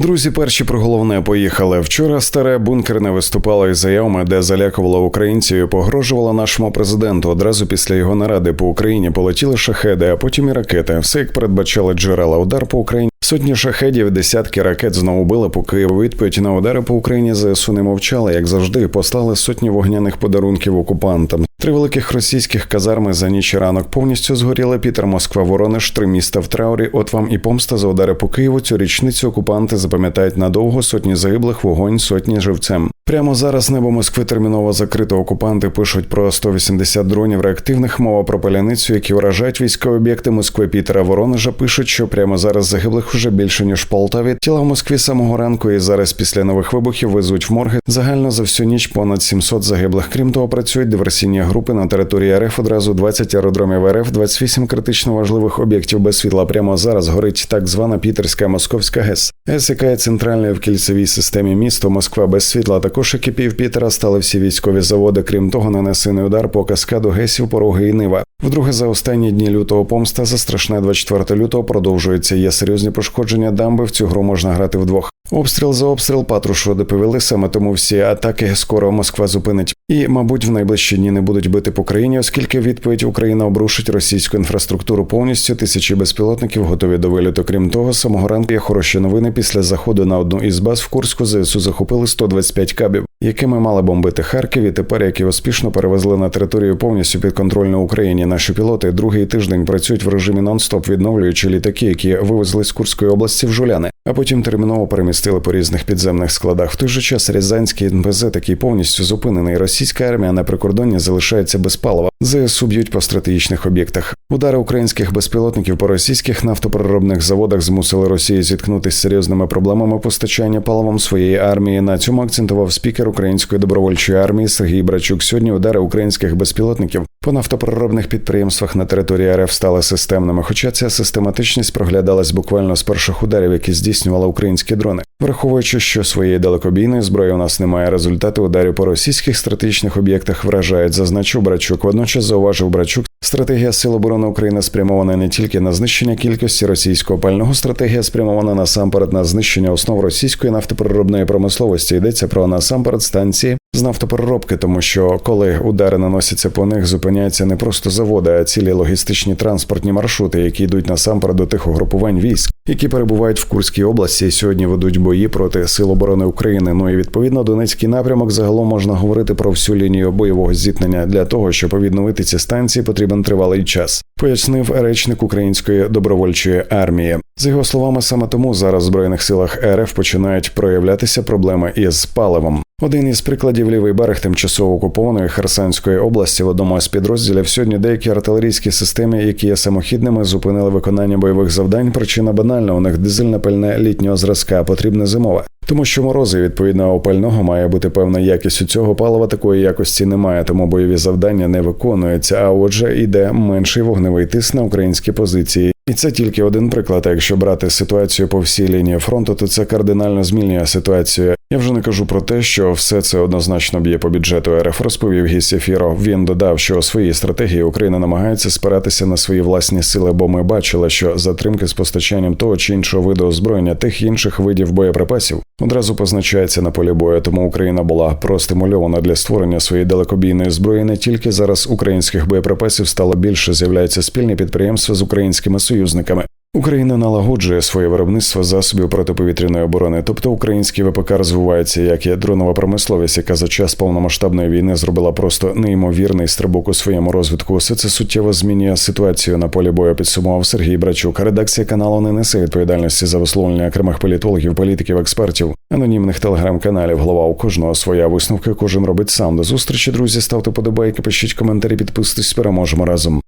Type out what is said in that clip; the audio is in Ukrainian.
Друзі, перші про головне поїхали. Вчора старе бункерне виступало із заявами, де залякувало українців і погрожувало нашому президенту. Одразу після його наради по Україні полетіли шахеди, а потім і ракети. Все як передбачали джерела. Удар по Україні. Сотні шахедів, десятки ракет знову били по Києву. Відповідь на удари по Україні ЗСУ не мовчали, як завжди, послали сотні вогняних подарунків окупантам. Три великих російських казарми за ніч і ранок повністю згоріли Пітер, Москва, Воронеж, три міста в траурі. От вам і помста за удари по Києву. Цю річницю окупанти запам'ятають надовго сотні загиблих, вогонь, сотні живцем. Прямо зараз небо Москви терміново закрито. Окупанти пишуть про 180 дронів реактивних. Мова про паляницю, які вражають військові об'єкти Москви, Пітера, Воронежа. Пишуть, що прямо зараз загиблих уже більше ніж в Полтаві. Тіла в Москві самого ранку і зараз після нових вибухів везуть в морги. Загально за всю ніч понад 700 загиблих. Крім того, працюють диверсійні групи на території РФ. Одразу 20 аеродромів РФ, 28 критично важливих об'єктів без світла. Прямо зараз горить так звана Пітерська Московська ГЕС. ГЕС, яка є центральною в кільцевій системі місто Москва без світла. Також пів Пітера стали всі військові заводи. Крім того, нанесений удар по каскаду гесів, пороги і нива. Вдруге за останні дні лютого помста за страшне 24 лютого продовжується. Є серйозні пошкодження дамби. В цю гру можна грати вдвох. Обстріл за обстріл патрушу доповіли саме тому всі атаки скоро Москва зупинить. І, мабуть, в найближчі дні не будуть бити по країні, оскільки відповідь Україна обрушить російську інфраструктуру повністю. Тисячі безпілотників готові до виліту. Крім того, самого ранку є хороші новини. Після заходу на одну із баз в Курську ЗСУ захопили 125 кабів, якими мали бомбити Харків. І тепер які успішно перевезли на територію повністю підконтрольну Україні. Наші пілоти другий тиждень працюють в режимі нон-стоп, відновлюючи літаки, які вивезли з Курської області в Жуляни, а потім терміново перемістили по різних підземних складах. В той же час Рязанський НПЗ такий повністю зупинений. Російська армія на прикордонні залишається без палива. ЗСУ б'ють по стратегічних об'єктах. Удари українських безпілотників по російських нафтопроробних заводах змусили Росію зіткнутися з серйозними проблемами постачання паливом своєї армії. На цьому акцентував спікер української добровольчої армії Сергій Брачук. Сьогодні удари українських безпілотників по нафтопереробних підприємствах на території РФ стали системними. Хоча ця систематичність проглядалась буквально з перших ударів, які здійснювали українські дрони, враховуючи, що своєї далекобійної зброї у нас немає. Результати ударів по російських стратегічних об'єктах вражають, зазначив Брачук. Водночас зауважив Брачук. Стратегія Сил оборони України спрямована не тільки на знищення кількості російського пального, стратегія спрямована насамперед на знищення основ російської нафтопереробної промисловості. Йдеться про насамперед станції з нафтопереробки, тому що коли удари наносяться по них, зупиняються не просто заводи, а цілі логістичні транспортні маршрути, які йдуть насамперед до тих угрупувань військ, які перебувають в Курській області і сьогодні ведуть бої проти сил оборони України. Ну і відповідно Донецький напрямок загалом можна говорити про всю лінію бойового зіткнення. Для того щоб відновити ці станції, потрібен тривалий час. Пояснив речник української добровольчої армії. За його словами, саме тому зараз в збройних силах РФ починають проявлятися проблеми із паливом. Один із прикладів лівий берег тимчасово окупованої Херсонської області в одному з підрозділів сьогодні деякі артилерійські системи, які є самохідними, зупинили виконання бойових завдань. Причина банальна у них дизельне пальне літнього зразка, потрібне зимове. Тому що морози відповідного пального має бути певна якість у цього палива. Такої якості немає, тому бойові завдання не виконуються. А отже, йде менший вогневий тиск на українські позиції. І це тільки один приклад. А Якщо брати ситуацію по всій лінії фронту, то це кардинально змінює ситуацію. Я вже не кажу про те, що все це однозначно б'є по бюджету РФ. Розповів гість ефіру. Він додав, що у своїй стратегії Україна намагається спиратися на свої власні сили, бо ми бачили, що затримки з постачанням того чи іншого виду озброєння тих інших видів боєприпасів одразу позначається на полі бою. Тому Україна була простимульована для створення своєї далекобійної зброї. Не тільки зараз українських боєприпасів стало більше, з'являються спільні підприємства з українськими союзниками. Україна налагоджує своє виробництво засобів протиповітряної оборони, тобто український ВПК розвивається як і дронова промисловість, яка за час повномасштабної війни зробила просто неймовірний стрибок у своєму розвитку. Усе це суттєво змінює ситуацію на полі бою. Підсумував Сергій Брачук. Редакція каналу не несе відповідальності за висловлення окремих політологів, політиків, експертів, анонімних телеграм-каналів. Голова у кожного своя висновка. Кожен робить сам. До зустрічі, друзі. Ставте подобайки, пишіть коментарі, підписуйтесь. Переможемо разом.